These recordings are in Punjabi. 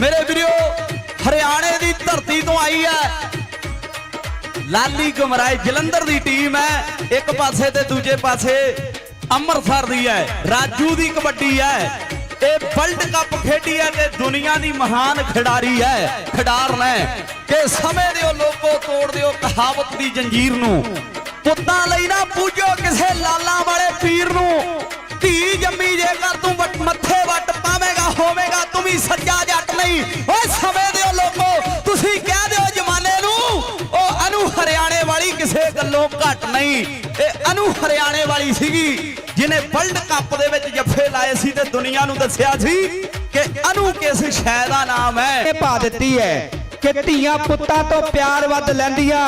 ਮੇਰੇ ਵੀਰੋ, ਹਰਿਆਣੇ ਦੀ ਧਰਤੀ ਤੋਂ ਆਈ ਹੈ। ਲਾਲੀ ਗੁਮਰਾਏ ਜਲੰਧਰ ਦੀ ਟੀਮ ਹੈ। ਇੱਕ ਪਾਸੇ ਤੇ ਦੂਜੇ ਪਾਸੇ ਅੰਮ੍ਰਿਤਸਰ ਦੀ ਹੈ। ਰਾਜੂ ਦੀ ਕਬੱਡੀ ਹੈ। ਇਹ ਵਰਲਡ ਕੱਪ ਖੇਡੀ ਹੈ ਤੇ ਦੁਨੀਆ ਦੀ ਮਹਾਨ ਖਿਡਾਰੀ ਹੈ ਖਿਡਾਰ ਨੇ ਕਿ ਸਮੇਂ ਦਿਓ, ਲੋਕੋ ਤੋੜ ਦਿਓ ਕਹਾਵਤ ਦੀ ਜੰਜੀਰ ਨੂੰ। ਪੁੱਤਾਂ ਲਈ ਨਾ ਪੂਜੋ ਕਿਸੇ ਲਾਲਾਂ ਵਾਲੇ ਪੀਰ ਨੂੰ। ਧੀ ਜੰਮੀ ਜੇਕਰ ਤੂੰ ਮੱਥੇ ਵੱਟ ਵੀ ਸੱਜਾ ਜੱਟ ਨਹੀਂ। ਓਏ ਸਮੇਂ ਦਿਓ ਲੋਕੋ, ਤੁਸੀਂ ਕਹਿ ਦਿਓ ਜਮਾਨੇ ਨੂੰ, ਉਹ ਅਨੂ ਹਰਿਆਣੇ ਵਾਲੀ ਕਿਸੇ ਗੱਲੋਂ ਘੱਟ ਨਹੀਂ। ਇਹ ਅਨੂ ਹਰਿਆਣੇ ਵਾਲੀ ਸੀਗੀ, ਜਿਹਨੇ ਵਰਲਡ ਕੱਪ ਦੇ ਵਿੱਚ ਜੱਫੇ ਲਾਏ ਸੀ ਤੇ ਦੁਨੀਆ ਨੂੰ ਦੱਸਿਆ ਸੀ ਕਿ ਅਨੂ ਕਿਸ ਸ਼ੈ ਦਾ ਨਾਮ ਹੈ। ਇਹ ਪਾ ਦਿੱਤੀ ਹੈ। ਕਿ ਧੀਆਂ ਪੁੱਤਾਂ ਤੋਂ ਪਿਆਰ ਵੱਧ ਲੈਂਦੀਆਂ,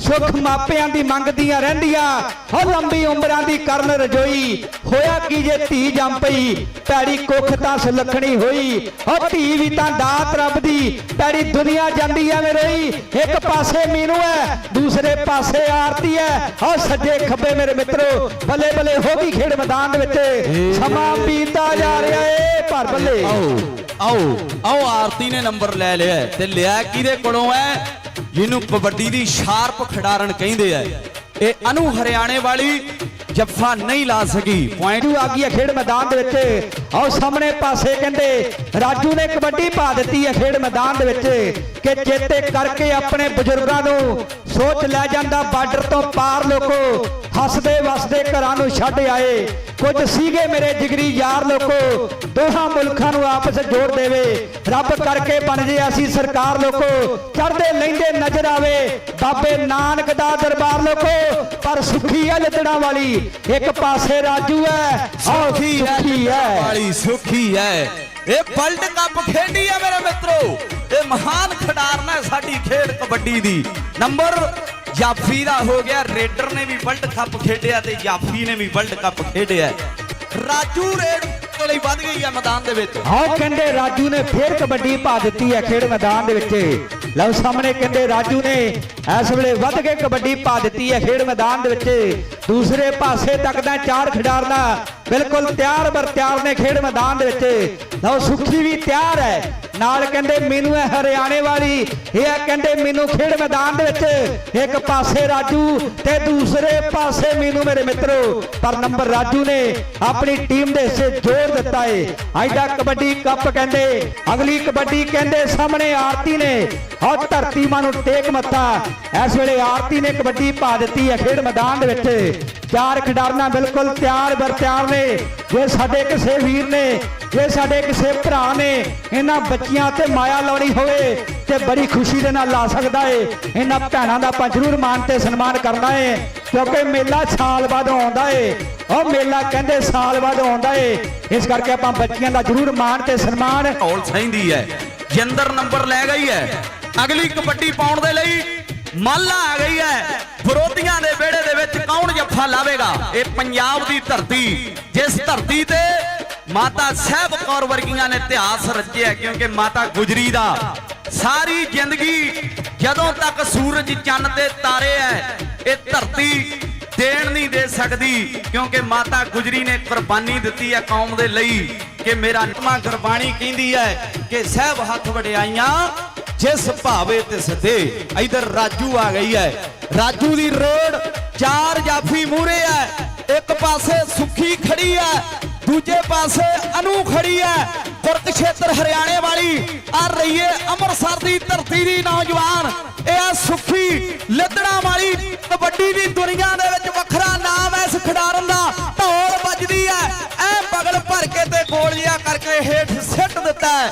ਸੁੱਖ ਮਾਪਿਆਂ ਦੀ ਮੰਗਦੀਆਂ ਰਹਿੰਦੀਆਂ। ਹੋ ਲੰਬੀ ਉਮਰਾਂ ਦੀ ਕਰਨ ਰਜੋਈ, ਹੋਇਆ ਕੀ ਜੇ ਧੀ ਜੰਮ ਪਈ, ਪੈੜੀ ਕੁੱਖ ਤਾਂ ਸੁਲੱਖਣੀ ਹੋਈ। ਹੋ ਧੀ ਵੀ ਤਾਂ ਦਾਤ ਰੱਬ ਦੀ, ਪੈੜੀ ਦੁਨੀਆ ਜਾਂਦੀ ਐਵੇਂ ਰੋਈ ਇੱਕ ਪਾਸੇ ਮੀਨੂ ਹੈ ਦੂਸਰੇ ਪਾਸੇ ਆਰਤੀ ਹੈ ਹੋ ਸੱਜੇ ਖੱਬੇ ਮੇਰੇ ਮਿੱਤਰੋ ਬੱਲੇ ਬੱਲੇ ਹੋ ਗਈ ਖੇਡ ਮੈਦਾਨ ਦੇ ਵਿੱਚ। ਸਮਾਂ ਪੀਤਾ ਜਾ ਰਿਹਾ ਪਰ ਬੱਲੇ। ਆਓ ਆਓ ਆਓ ਆਰਤੀ ਨੇ ਨੰਬਰ ਲੈ ਲਿਆ ਤੇ ਲਿਆ ਕਿਹਦੇ ਕੋਲੋਂ ਹੈ? ਜਿਹਨੂੰ ਕਬੱਡੀ ਦੀ ਸ਼ਾਰਪ ਖਿਡਾਰਨ ਕਹਿੰਦੇ ਆ। ਇਹ ਅਨੂ ਹਰਿਆਣੇ ਵਾਲੀ ਜੱਫਾ ਨਹੀਂ ਲਾ ਸਕੀ। ਪੁਆਇੰਟ ਆ ਗਈ ਹੈ ਖੇਡ ਮੈਦਾਨ ਦੇ ਵਿੱਚ। ਆਓ ਸਾਹਮਣੇ ਪਾਸੇ ਕਹਿੰਦੇ ਰਾਜੂ ਨੇ ਕਬੱਡੀ ਪਾ ਦਿੱਤੀ ਹੈ ਖੇਡ ਮੈਦਾਨ ਦੇ ਵਿੱਚ ਕਿ ਚੇਤੇ ਕਰਕੇ ਆਪਣੇ ਬਜ਼ੁਰਗਾਂ ਨੂੰ ਸੋਚ ਲੈ ਜਾਂਦਾ ਬਾਰਡਰ ਤੋਂ ਪਾਰ ਲੋਕੋ ਹੱਸਦੇ ਵਸਦੇ ਘਰਾਂ ਨੂੰ ਛੱਡ ਆਏ। ਕੁਝ ਸੀਗੇ ਮੇਰੇ ਜਿਗਰੀ ਯਾਰ ਲੋਕੋ ਦੋਹਾਂ ਮੁਲਕਾਂ ਨੂੰ ਆਪਸ ਜੋੜ ਦੇਵੇ। ਰੱਬ ਕਰਕੇ ਬਣ ਜੇ ਅਸੀਂ ਸਰਕਾਰ ਲੋਕੋ ਚੜਦੇ ਲੈਂਦੇ ਨਜ਼ਰ ਆਵੇ। ਬਾਬੇ ਨਾਨਕ ਦਾ ਦਰਬਾਰ ਲੋਕੋ ਪਰ ਸੁਖੀ ਹੈ ਲੱਦਣਾ ਵਾਲੀ। ਇੱਕ ਪਾਸੇ ਰਾਜੂ ਹੈ ਸੁਖੀ ਹੈ ਸੁਖੀ ਹੈ ਵਾਲੀ ਸੁਖੀ ਹੈ। ਇਹ ਵਰਲਡ ਕੱਪ ਖੇਡੀ ਹੈ ਮੇਰੇ ਮਿੱਤਰੋ। ਇਹ ਮਹਾਨ ਖਿਡਾਰਨ ਹੈ ਸਾਡੀ ਖੇਡ ਕਬੱਡੀ ਦੀ। ਨੰਬਰ ਜਾਫੀ ਦਾ ਹੋ ਗਿਆ। ਰੇਡਰ ਨੇ ਵੀ ਵਰਲਡ ਕੱਪ ਖੇਡਿਆ ਤੇ ਜਾਫੀ ਨੇ ਵੀ ਵਰਲਡ ਕੱਪ ਖੇਡਿਆ। ਰਾਜੂ ਰੇਡ ਲਈ ਵੱਧ ਗਈ ਹੈ ਮੈਦਾਨ ਦੇ ਵਿੱਚ। ਆਹ ਕਹਿੰਦੇ ਰਾਜੂ ਨੇ ਫੇਰ ਕਬੱਡੀ ਪਾ ਦਿੱਤੀ ਹੈ ਖੇਡ ਮੈਦਾਨ ਦੇ ਵਿੱਚ। ਲਓ ਸਾਹਮਣੇ ਕਹਿੰਦੇ ਰਾਜੂ ਨੇ ਇਸ ਵੇਲੇ ਵੱਧ ਕੇ ਕਬੱਡੀ ਪਾ ਦਿੱਤੀ ਹੈ ਖੇਡ ਮੈਦਾਨ ਦੇ ਵਿੱਚ। ਦੂਸਰੇ ਪਾਸੇ ਤੱਕਦਾ ਚਾਰ ਖਿਡਾਰਨਾ ਬਿਲਕੁਲ ਤਿਆਰ ਬਰ ਤਿਆਰ ਨੇ ਖੇਡ ਮੈਦਾਨ ਦੇ ਵਿੱਚ। ਲਓ ਸੁਖੀ ਵੀ ਤਿਆਰ ਹੈ। ਨਾਲ ਕਹਿੰਦੇ ਮੈਨੂੰ ਹੈ ਹਰਿਆਣੇ ਵਾਲੀ, ਇਹ ਹੈ ਕਹਿੰਦੇ ਮੈਨੂੰ ਖੇਡ ਮੈਦਾਨ ਦੇ ਵਿੱਚ। ਇੱਕ ਪਾਸੇ ਰਾਜੂ ਤੇ ਦੂਸਰੇ ਪਾਸੇ ਮੈਨੂੰ ਮੇਰੇ ਮਿੱਤਰੋ। ਪਰ ਨੰਬਰ ਰਾਜੂ ਨੇ ਆਪਣੀ ਟੀਮ ਦੇ ਹਿੱਸੇ ਜੋੜ ਦਿੱਤਾ ਏ। ਅੱਜ ਕਬੱਡੀ ਕੱਪ ਕਹਿੰਦੇ, ਅਗਲੀ ਕਬੱਡੀ ਕਹਿੰਦੇ ਸਾਹਮਣੇ ਆਰਤੀ ਨੇ। ਔਰ ਧਰਤੀ ਮਾਂ ਨੂੰ ਟੇਕ ਮੱਥਾ। ਇਸ ਵੇਲੇ ਆਰਤੀ ਨੇ ਕਬੱਡੀ ਪਾ ਦਿੱਤੀ ਹੈ ਖੇਡ ਮੈਦਾਨ ਦੇ ਵਿੱਚ। ਚਾਰ ਖਿਡਾਰਨਾ ਬਿਲਕੁਲ ਤਿਆਰ ਬਰ ਤਿਆਰ ਨੇ। ਜੇ ਸਾਡੇ ਕਿਸੇ ਵੀਰ ਨੇ, ਜੇ ਸਾਡੇ ਕਿਸੇ ਭਰਾ ਨੇ ਇਹਨਾਂ ਬੱਚੀਆਂ ਤੇ ਮਾਇਆ ਲਾਉਣੀ ਹੋਵੇ ਤੇ ਬੜੀ ਖੁਸ਼ੀ ਦੇ ਨਾਲ ਲਾ ਸਕਦਾ ਏ। ਇਹਨਾਂ ਭੈਣਾਂ ਦਾ ਆਪਾਂ ਜ਼ਰੂਰ ਮਾਣ ਤੇ ਸਨਮਾਨ ਕਰਨਾ ਏ, ਕਿਉਂਕਿ ਮੇਲਾ ਸਾਲ ਬਾਅਦ ਆਉਂਦਾ ਏ। ਉਹ ਮੇਲਾ ਕਹਿੰਦੇ ਸਾਲ ਬਾਅਦ ਆਉਂਦਾ ਏ। ਇਸ ਕਰਕੇ ਆਪਾਂ ਬੱਚੀਆਂ ਦਾ ਜ਼ਰੂਰ ਮਾਣ ਤੇ ਸਨਮਾਨ ਹੌਲ ਸਹਿੰਦੀ ਹੈ ਜਿੰਦਰ ਨੰਬਰ ਲੈ ਗਈ ਹੈ ਅਗਲੀ ਕਬੱਡੀ ਪਾਉਣ ਦੇ ਲਈ ਮਾਲਾ ਆ ਗਈ ਹੈ ਵਿਰੋਧੀਆਂ ਦੇ ਵਿਹੜੇ ਦੇ ਵਿੱਚ ਕੌਣ ਜੱਫਾ ਲਾਵੇਗਾ? ਇਹ ਪੰਜਾਬ ਦੀ ਧਰਤੀ। ਜਿਸ ਧਰਤੀ ਤੇ ਮਾਤਾ ਸਾਹਿਬ ਕੌਰ ਵਰਗੀਆਂ ਨੇ ਇਤਿਹਾਸ ਰਚਿਆ ਕਿਉਂਕਿ ਮਾਤਾ ਗੁਜਰੀ ਦਾ ਸਾਰੀ ਜ਼ਿੰਦਗੀ ਜਦੋਂ ਤੱਕ ਸੂਰਜ ਚੰਨ ਤੇ ਤਾਰੇ ਐ ਇਹ ਧਰਤੀ ਦੇਣ ਨਹੀਂ ਦੇ ਸਕਦੀ, ਕਿਉਂਕਿ ਮਾਤਾ ਗੁਜਰੀ ਨੇ ਕੁਰਬਾਨੀ ਦਿੱਤੀ ਹੈ ਕੌਮ ਦੇ ਲਈ ਕਿ ਮੇਰਾ ਨਤਮਾ ਗੁਰਬਾਣੀ ਕਹਿੰਦੀ ਹੈ ਕਿ ਸਹਿਬ ਹੱਥ ਵਡਿਆਈਆਂ ਜਿਸ ਭਾਵੇ ਤਿਸ ਦੇ ਇਧਰ ਰਾਜੂ ਆ ਗਈ ਹੈ। ਰਾਜੂ ਦੀ ਰੋਡ ਚਾਰ ਜਾਫੀ ਮੂਰੇ ਹੈ। ਇੱਕ ਪਾਸੇ ਸੁੱਖੀ ਖੜੀ ਹੈ, ਦੂਜੇ ਪਾਸੇ ਅਨੂ ਖੜੀ ਹੈ। ਕੁਰਕਸ਼ੇਤਰ ਹਰਿਆਣੇ ਵਾਲੀ, ਆ ਰਹੀਏ ਅੰਮ੍ਰਿਤਸਰ ਦੀ ਧਰਤੀ ਦੀ ਨੌਜਵਾਨ। ਇਹ ਆ ਸੁਖੀ ਲੱਦਣਾ ਵਾਲੀ, ਕਬੱਡੀ ਦੀ ਦੁਨੀਆ ਦੇ ਵਿੱਚ ਵੱਖਰਾ ਨਾਮ ਹੈ ਇਸ ਖਿਡਾਰਨ ਦਾ। ਢੋਲ ਵੱਜਦੀ ਹੈ ਐ ਬਗਲ ਭਰ ਕੇ ਤੇ ਗੋਲੀਆਂ ਕਰਕੇ ਹੇਠ ਸਿੱਟ ਦਿੱਤਾ ਹੈ।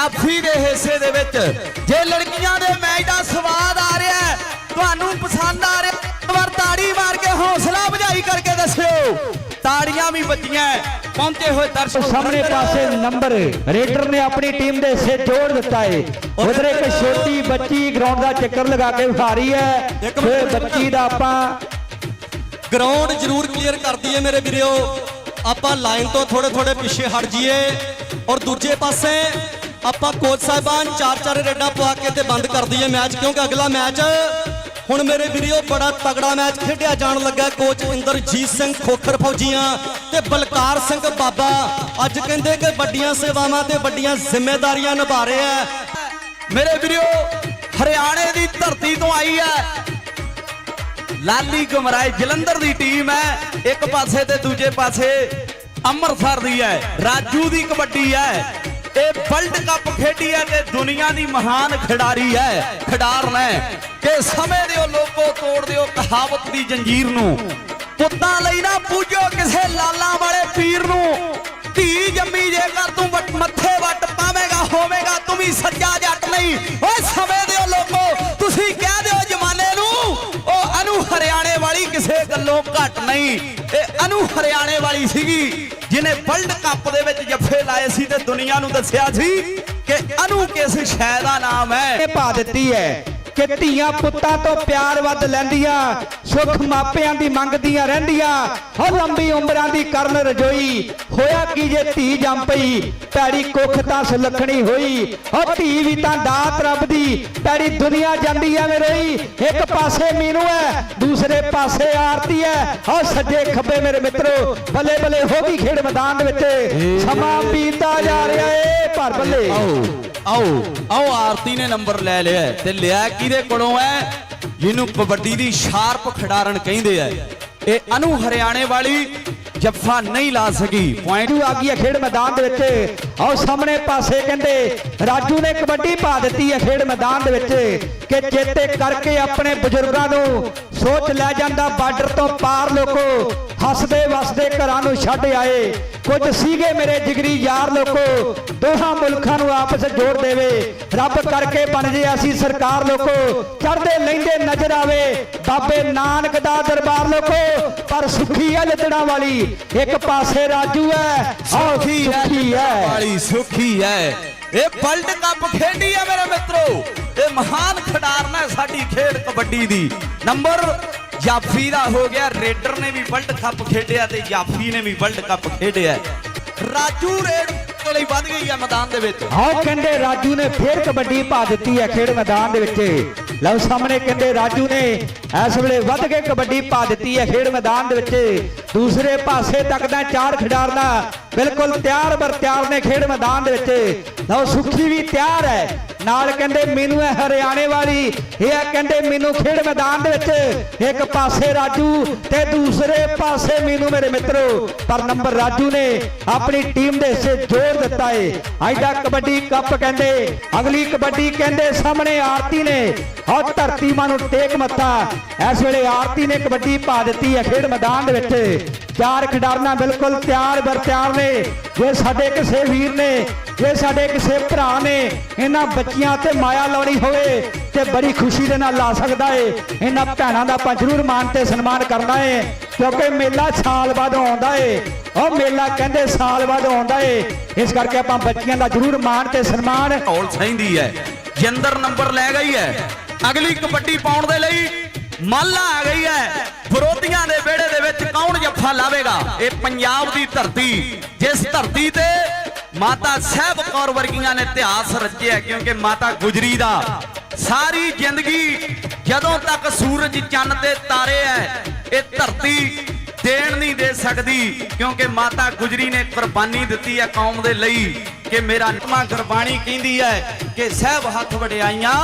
ਜਾਫੀ ਦੇ ਹਿੱਸੇ ਦੇ ਵਿੱਚ। ਜੇ ਲੜਕੀਆਂ ਦੇ ਮੈਚ ਦਾ ਸਵਾਦ ਆ ਰਿਹਾ ਤੁਹਾਨੂੰ ਪਸੰਦ ਆ ਰਿਹਾ ਇੱਕ ਵਾਰ ਤਾੜੀ ਮਾਰ ਕੇ ਹੌਸਲਾ ਵਧਾਈ ਕਰਕੇ ਦੱਸਿਓ। ਤਾੜੀਆਂ ਵੀ ਵੱਜੀਆਂ। ਪਹੁੰਚੇ ਹੋਏ ਦਰਸ਼ਕ ਸਾਹਮਣੇ ਪਾਸੇ ਨੰਬਰ ਰੇਡਰ ਨੇ ਆਪਣੀ ਟੀਮ ਦੇ ਹਿੱਸੇ ਜੋੜ ਦਿੱਤਾ ਏ ਉਧਰ ਇੱਕ ਛੋਟੀ ਬੱਚੀ ਗਰਾਊਂਡ ਦਾ ਚੱਕਰ ਲਗਾ ਕੇ ਵਿਖਾ ਰਹੀ ਹੈ। ਤੇ। ਬੱਚੀ ਦਾ ਆਪਾਂ ਗਰਾਊਂਡ ਜ਼ਰੂਰ ਕਲੀਅਰ ਕਰ ਦਈਏ ਮੇਰੇ ਵੀਰੋ। ਆਪਾਂ ਲਾਈਨ ਤੋਂ ਥੋੜੇ ਥੋੜੇ ਪਿੱਛੇ ਹਟ ਜਾਈਏ। ਔਰ ਦੂਜੇ ਪਾਸੇ ਆਪਾਂ ਕੋਚ ਸਾਹਿਬਾਨ ਚਾਰ ਚਾਰ ਰੇਡਾਂ ਪਵਾ ਕੇ ਤੇ ਬੰਦ ਕਰ ਦਈਏ ਮੈਚ, ਕਿਉਂਕਿ ਅਗਲਾ ਮੈਚ ਹੁਣ ਮੇਰੇ ਵੀਰੋ ਬੜਾ ਤਗੜਾ ਮੈਚ ਖੇਡਿਆ ਜਾਣ ਲੱਗਾ ਕੋਚ ਇੰਦਰਜੀਤ ਸਿੰਘ ਖੋਖਰ ਫੌਜੀਆਂ ਤੇ ਬਲਕਾਰ ਸਿੰਘ ਬਾਬਾ। ਅੱਜ ਕਹਿੰਦੇ ਕਿ ਵੱਡੀਆਂ ਸੇਵਾਵਾਂ ਤੇ ਵੱਡੀਆਂ ਜ਼ਿੰਮੇਵਾਰੀਆਂ ਨਿਭਾ ਰਹੇ ਆ ਮੇਰੇ ਵੀਰੋ, ਹਰਿਆਣੇ ਦੀ ਧਰਤੀ ਤੋਂ ਆਈ ਹੈ। ਲਾਲੀ ਗਮਰਾਏ ਜਲੰਧਰ ਦੀ ਟੀਮ ਹੈ। ਇੱਕ ਪਾਸੇ ਤੇ ਦੂਜੇ ਪਾਸੇ ਅੰਮ੍ਰਿਤਸਰ ਦੀ ਹੈ। ਰਾਜੂ ਦੀ ਕਬੱਡੀ ਹੈ। ਇਹ ਵਰਲਡ ਕੱਪ ਖੇਡੀ ਹੈ ਤੇ ਦੁਨੀਆ ਦੀ ਮਹਾਨ ਖਿਡਾਰੀ ਹੈ ਖਿਡਾਰਨ ਹੈ ਕਿ ਸਮੇਂ ਦਿਓ, ਲੋਕੋ ਤੋੜ ਦਿਓ ਕਹਾਵਤ ਦੀ ਜੰਜੀਰ ਨੂੰ। ਪੁੱਤਾਂ ਲਈ ਨਾ ਪੂਜੋ ਕਿਸੇ ਲਾਲਾਂ ਘੱਟ ਨਹੀਂ। ਇਹ ਅਨੂ ਹਰਿਆਣੇ ਵਾਲੀ ਸੀਗੀ, ਜਿਹਨੇ ਵਰਲਡ ਕੱਪ ਦੇ ਵਿੱਚ ਜੱਫੇ ਲਾਏ ਸੀ ਤੇ ਦੁਨੀਆ ਨੂੰ ਦੱਸਿਆ ਸੀ ਕਿ ਅਨੂ ਕਿਸ ਸ਼ੈ ਦਾ ਨਾਮ ਹੈ। ਇਹ ਪਾ ਦਿੱਤੀ ਹੈ ਕਿ ਧੀਆਂ ਪੁੱਤਾਂ ਤੋਂ ਪਿਆਰ ਵੱਧ ਲੈਂਦੀਆਂ ਸੁਖ ਮਾਪਿਆਂ ਦੀ ਮੰਗਦੀਆਂ ਰਹਿੰਦੀਆਂ। ਹੋ ਲੰਬੀ ਉਮਰਾਂ ਦੀ ਕਰਨ ਰਜੋਈ। ਹੋਇਆ ਕੀ ਜੇ ਧੀ ਜੰਮ ਪਈ? ਪੈੜੀ ਕੁੱਖ ਤਾਂ ਸੁਲੱਖਣੀ ਹੋਈ। ਹੋ ਧੀ ਵੀ ਤਾਂ ਦਾਤ ਰੱਬ ਦੀ। ਪੈੜੀ ਦੁਨੀਆ ਜਾਂਦੀ ਐ ਮੇਰੀ ਇੱਕ ਪਾਸੇ ਮੀਨੂ ਹੈ ਦੂਸਰੇ ਪਾਸੇ ਆਰਤੀ ਹੈ ਹੋ ਸੱਜੇ ਖੱਬੇ ਮੇਰੇ ਮਿੱਤਰੋ, ਬੱਲੇ ਬੱਲੇ ਹੋ ਗਈ ਖੇਡ ਮੈਦਾਨ ਦੇ ਵਿੱਚ। ਸਮਾਂ ਬੀਤਦਾ ਜਾ ਰਿਹਾ ਏ ਪਰ ਬੱਲੇ। ਆਓ ਆਓ ਆਓ, ਆਰਤੀ ਨੇ ਨੰਬਰ ਲੈ ਲਿਆ ਤੇ ਲਿਆ ਕਿਹਦੇ ਕੋਲੋਂ ਹੈ? ਜਿਹਨੂੰ ਕਬੱਡੀ ਦੀ ਸ਼ਾਰਪ ਖਿਡਾਰਨ ਕਹਿੰਦੇ ਆ। ਇਹ ਅਨੂ ਹਰਿਆਣੇ ਵਾਲੀ ਜੱਫਾ ਨਹੀਂ ਲਾ ਸਕੀ। ਪੁਆਇੰਟ ਰਾਜੂ ਆ ਗਈ ਹੈ ਖੇਡ ਮੈਦਾਨ ਦੇ ਵਿੱਚ। ਆਓ ਸਾਹਮਣੇ ਪਾਸੇ ਕਹਿੰਦੇ, ਰਾਜੂ ਨੇ ਕਬੱਡੀ ਪਾ ਦਿੱਤੀ ਹੈ ਖੇਡ ਮੈਦਾਨ ਦੇ ਵਿੱਚ ਕਿ ਚੇਤੇ ਕਰਕੇ ਆਪਣੇ ਬਜ਼ੁਰਗਾਂ ਨੂੰ ਸੋਚ ਲੈ ਜਾਂਦਾ ਬਾਰਡਰ ਤੋਂ ਪਾਰ ਲੋਕੋ ਹੱਸਦੇ ਵਸਦੇ ਘਰਾਂ ਨੂੰ ਛੱਡ ਆਏ। ਕੁਝ ਸੀਗੇ ਮੇਰੇ ਜਿਗਰੀ ਯਾਰ ਲੋਕੋ ਦੋਹਾਂ ਮੁਲਕਾਂ ਨੂੰ ਆਪਸ ਜੋੜ ਦੇਵੇ। ਰੱਬ ਕਰਕੇ ਬਣ ਜੇ ਅਸੀਂ ਸਰਕਾਰ ਲੋਕੋ ਚੜਦੇ ਲੈਂਦੇ ਨਜ਼ਰ ਆਵੇ। ਬਾਬੇ ਨਾਨਕ ਦਾ ਦਰਬਾਰ ਲੋਕੋ ਪਰ ਸੁਖੀ ਹੈ ਲੱਦਣਾ ਵਾਲੀ। ਇੱਕ ਪਾਸੇ ਰਾਜੂ ਹੈ ਆਹ ਸੁਖੀ ਹੈ ਸੁਖੀ ਹੈ। ਵਾਲੀ ਸੁਖੀ ਹੈ। ਇਹ ਵਰਲਡ ਕੱਪ ਖੇਡੀ ਹੈ ਮੇਰੇ ਮਿੱਤਰੋ। ਇਹ ਮਹਾਨ ਖਿਡਾਰਨ ਹੈ ਸਾਡੀ ਖੇਡ ਕਬੱਡੀ ਦੀ। ਨੰਬਰ ਜਾਫੀ ਦਾ ਹੋ ਗਿਆ। ਰੇਡਰ ਨੇ ਵੀ ਵਰਲਡ ਕੱਪ ਖੇਡਿਆ ਤੇ ਜਾਫੀ ਨੇ ਵੀ ਵਰਲਡ ਕੱਪ ਖੇਡਿਆ। ਰਾਜੂ ਰੇਡ ਲਈ ਵੱਧ ਗਈ ਹੈ ਮੈਦਾਨ ਦੇ ਵਿੱਚ। ਆਹ ਕਹਿੰਦੇ ਰਾਜੂ ਨੇ ਫੇਰ ਕਬੱਡੀ ਪਾ ਦਿੱਤੀ ਹੈ ਖੇਡ ਮੈਦਾਨ ਦੇ ਵਿੱਚ। ਲਓ ਸਾਹਮਣੇ ਕਹਿੰਦੇ ਰਾਜੂ ਨੇ ਇਸ ਵੇਲੇ ਵੱਧ ਕੇ ਕਬੱਡੀ ਪਾ ਦਿੱਤੀ ਹੈ ਖੇਡ ਮੈਦਾਨ ਦੇ ਵਿੱਚ। ਦੂਸਰੇ ਪਾਸੇ ਤੱਕਦਾ ਚਾਰ ਖਿਡਾਰਨਾ ਬਿਲਕੁਲ ਤਿਆਰ ਬਰ ਤਿਆਰ ਨੇ ਖੇਡ ਮੈਦਾਨ ਦੇ ਵਿੱਚ। ਲਓ ਸੁਖੀ ਵੀ ਤਿਆਰ ਹੈ। ਨਾਲ ਕਹਿੰਦੇ ਮੈਨੂੰ ਹੈ ਹਰਿਆਣੇ ਵਾਲੀ, ਇਹ ਆ ਕਹਿੰਦੇ ਮੈਨੂੰ ਖੇਡ ਮੈਦਾਨ ਦੇ ਵਿੱਚ। ਇੱਕ ਪਾਸੇ ਰਾਜੂ ਤੇ ਦੂਸਰੇ ਪਾਸੇ ਮੈਨੂੰ ਮੇਰੇ ਮਿੱਤਰੋ। ਪਰ ਨੰਬਰ ਰਾਜੂ ਨੇ ਆਪਣੀ ਟੀਮ ਦੇ ਹਿੱਸੇ ਜੋੜ ਦਿੱਤਾ ਏ। ਐਡਾ ਕਬੱਡੀ ਕੱਪ ਕਹਿੰਦੇ, ਅਗਲੀ ਕਬੱਡੀ ਕਹਿੰਦੇ ਸਾਹਮਣੇ ਆਰਤੀ ਨੇ। ਔਰ ਧਰਤੀ ਮਾਂ ਨੂੰ ਟੇਕ ਮੱਥਾ। ਇਸ ਵੇਲੇ ਆਰਤੀ ਨੇ ਕਬੱਡੀ ਪਾ ਦਿੱਤੀ ਹੈ ਖੇਡ ਮੈਦਾਨ ਦੇ ਵਿੱਚ। ਚਾਰ ਖਿਡਾਰਨਾ ਬਿਲਕੁਲ ਤਿਆਰ ਬਰ ਤਿਆਰ ਨੇ। ਜੇ ਸਾਡੇ ਕਿਸੇ ਵੀਰ ਨੇ, ਜੇ ਸਾਡੇ ਕਿਸੇ ਭਰਾ ਨੇ ਇਹਨਾਂ ਬੱਚੀਆਂ ਤੇ ਮਾਇਆ ਲਾਉਣੀ ਹੋਵੇ ਤੇ ਬੜੀ ਖੁਸ਼ੀ ਦੇ ਨਾਲ ਲਾ ਸਕਦਾ ਏ। ਇਹਨਾਂ ਭੈਣਾਂ ਦਾ ਆਪਾਂ ਜ਼ਰੂਰ ਮਾਣ ਤੇ ਸਨਮਾਨ ਕਰਨਾ ਏ, ਕਿਉਂਕਿ ਮੇਲਾ ਸਾਲ ਬਾਅਦ ਆਉਂਦਾ ਏ। ਉਹ ਮੇਲਾ ਕਹਿੰਦੇ ਸਾਲ ਬਾਅਦ ਆਉਂਦਾ ਏ। ਇਸ ਕਰਕੇ ਆਪਾਂ ਬੱਚੀਆਂ ਦਾ ਜ਼ਰੂਰ ਮਾਣ ਤੇ ਸਨਮਾਨ ਹੌਲ ਸਹਿੰਦੀ ਹੈ ਜਿੰਦਰ ਨੰਬਰ ਲੈ ਗਈ ਹੈ ਅਗਲੀ ਕਬੱਡੀ ਪਾਉਣ ਦੇ ਲਈ ਮਾਲਾ ਆ ਗਈ ਹੈ। ਵਿਰੋਧੀਆਂ ਦੇ ਵਿਹੜੇ ਦੇ ਵਿੱਚ ਕੌਣ ਜੱਫਾ ਲਾਵੇਗਾ? ਇਹ ਪੰਜਾਬ ਦੀ ਧਰਤੀ। ਜਿਸ ਧਰਤੀ ਤੇ ਮਾਤਾ ਸਾਹਿਬ ਕੌਰ ਵਰਗੀਆਂ ਨੇ ਇਤਿਹਾਸ ਰਚਿਆ ਕਿਉਂਕਿ ਮਾਤਾ ਗੁਜਰੀ ਦਾ ਸਾਰੀ ਜ਼ਿੰਦਗੀ ਜਦੋਂ ਤੱਕ ਸੂਰਜ ਚੰਨ ਤੇ ਤਾਰੇ ਐ ਇਹ ਧਰਤੀ ਦੇਣ ਨਹੀਂ ਦੇ ਸਕਦੀ, ਕਿਉਂਕਿ ਮਾਤਾ ਗੁਜਰੀ ਨੇ ਕੁਰਬਾਨੀ ਦਿੱਤੀ ਹੈ ਕੌਮ ਦੇ ਲਈ ਕਿ ਮੇਰਾ ਨਤਮਾ ਗੁਰਬਾਣੀ ਕਹਿੰਦੀ ਹੈ ਕਿ ਸਹਿਬ ਹੱਥ ਵਡਿਆਈਆਂ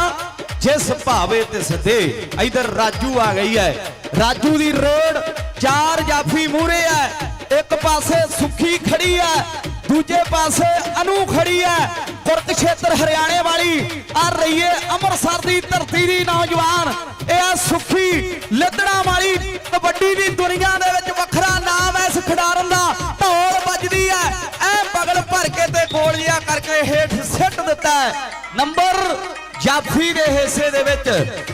ਜਿਸ ਭਾਵੇ ਤਿਸ ਦੇ ਇਧਰ ਰਾਜੂ ਆ ਗਈ ਹੈ। ਰਾਜੂ ਦੀ ਰੋਡ ਚਾਰ ਜਾਫੀ ਮੂਰੇ ਹੈ। ਇੱਕ ਪਾਸੇ ਸੁੱਖੀ ਖੜੀ ਹੈ, ਦੂਜੇ ਪਾਸੇ ਅਨੂ ਖੜੀ ਹੈ। ਕੁਰਕਸ਼ੇਤਰ ਹਰਿਆਣੇ ਵਾਲੀ ਆ ਰਹੀਏ ਅੰਮ੍ਰਿਤਸਰ ਦੀ ਧਰਤੀ ਦੀ ਨੌਜਵਾਨ। ਇਹ ਆ ਸੁਖੀ ਲੱਦੜਾ ਵਾਲੀ ਕਬੱਡੀ ਦੀ ਦੁਨੀਆ ਦੇ ਵਿੱਚ ਵੱਖਰਾ ਨਾਮ ਹੈ ਇਸ ਖਿਡਾਰਨ ਦਾ। ਢੋਲ ਵੱਜਦੀ ਹੈ। ਇਹ ਬਗਲ ਭਰ ਕੇ ਤੇ ਗੋਲੀਆਂ ਕਰਕੇ ਹੇਠ ਸਿੱਟ ਦਿੱਤਾ ਹੈ। ਨੰਬਰ ਜਾਫੀ ਦੇ ਹਿੱਸੇ ਦੇ ਵਿੱਚ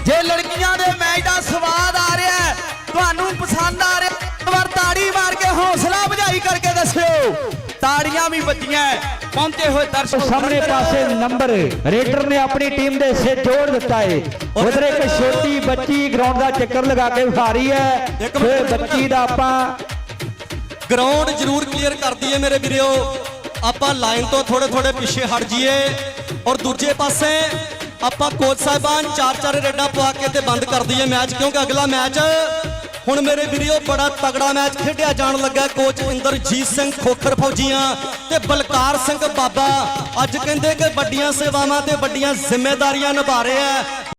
ਜੇ ਲੜਕੀਆਂ ਦੇ ਮੈਚ ਦਾ ਸਵਾਦ ਆ ਰਿਹਾ ਹੈ ਤੁਹਾਨੂੰ ਪਸੰਦ ਆ ਰਿਹਾ ਇੱਕ ਵਾਰ ਤਾੜੀ ਮਾਰ ਕੇ ਹੌਸਲਾ ਵਧਾਈ ਕਰਕੇ ਦੱਸਿਓ। ਤਾੜੀਆਂ ਵੀ ਵੱਜੀਆਂ ਪਹੁੰਚੇ ਹੋਏ ਦਰਸ਼ਕ ਸਾਹਮਣੇ ਪਾਸੇ ਨੰਬਰ ਰੇਡਰ ਨੇ ਆਪਣੀ ਟੀਮ ਦੇ ਹਿੱਸੇ ਜੋੜ ਦਿੱਤਾ ਏ। ਉਧਰ ਇੱਕ ਛੋਟੀ ਬੱਚੀ ਗਰਾਊਂਡ ਦਾ ਚੱਕਰ ਲਗਾ ਕੇ ਵਿਖਾ ਰਹੀ ਹੈ। ਤੇ। ਬੱਚੀ ਦਾ ਆਪਾਂ ਗਰਾਊਂਡ ਜ਼ਰੂਰ ਕਲੀਅਰ ਕਰ ਦਈਏ ਮੇਰੇ ਵੀਰੋ। ਆਪਾਂ ਲਾਈਨ ਤੋਂ ਥੋੜੇ ਥੋੜੇ ਪਿੱਛੇ ਹਟ ਜਾਈਏ ਔਰ ਦੂਜੇ ਪਾਸੇ ਆਪਾਂ ਕੋਚ ਸਾਹਿਬਾਨ ਚਾਰ ਚਾਰ ਰੇਡਾਂ ਪਵਾ ਕੇ ਤੇ ਬੰਦ ਕਰ ਦਈਏ ਮੈਚ, ਕਿਉਂਕਿ ਅਗਲਾ ਮੈਚ, ਹੁਣ ਮੇਰੇ ਵੀਡੀਓ ਬੜਾ ਤਗੜਾ ਮੈਚ ਖੇਡਿਆ ਜਾਣ ਲੱਗਾ ਕੋਚ ਇੰਦਰਜੀਤ ਸਿੰਘ ਖੋਖਰ ਫੌਜੀਆਂ ਤੇ ਬਲਕਾਰ ਸਿੰਘ ਬਾਬਾ। ਅੱਜ ਕਹਿੰਦੇ ਕਿ ਵੱਡੀਆਂ ਸੇਵਾਵਾਂ ਤੇ ਵੱਡੀਆਂ ਜ਼ਿੰਮੇਵਾਰੀਆਂ ਨਿਭਾ ਰਹੇ ਆ।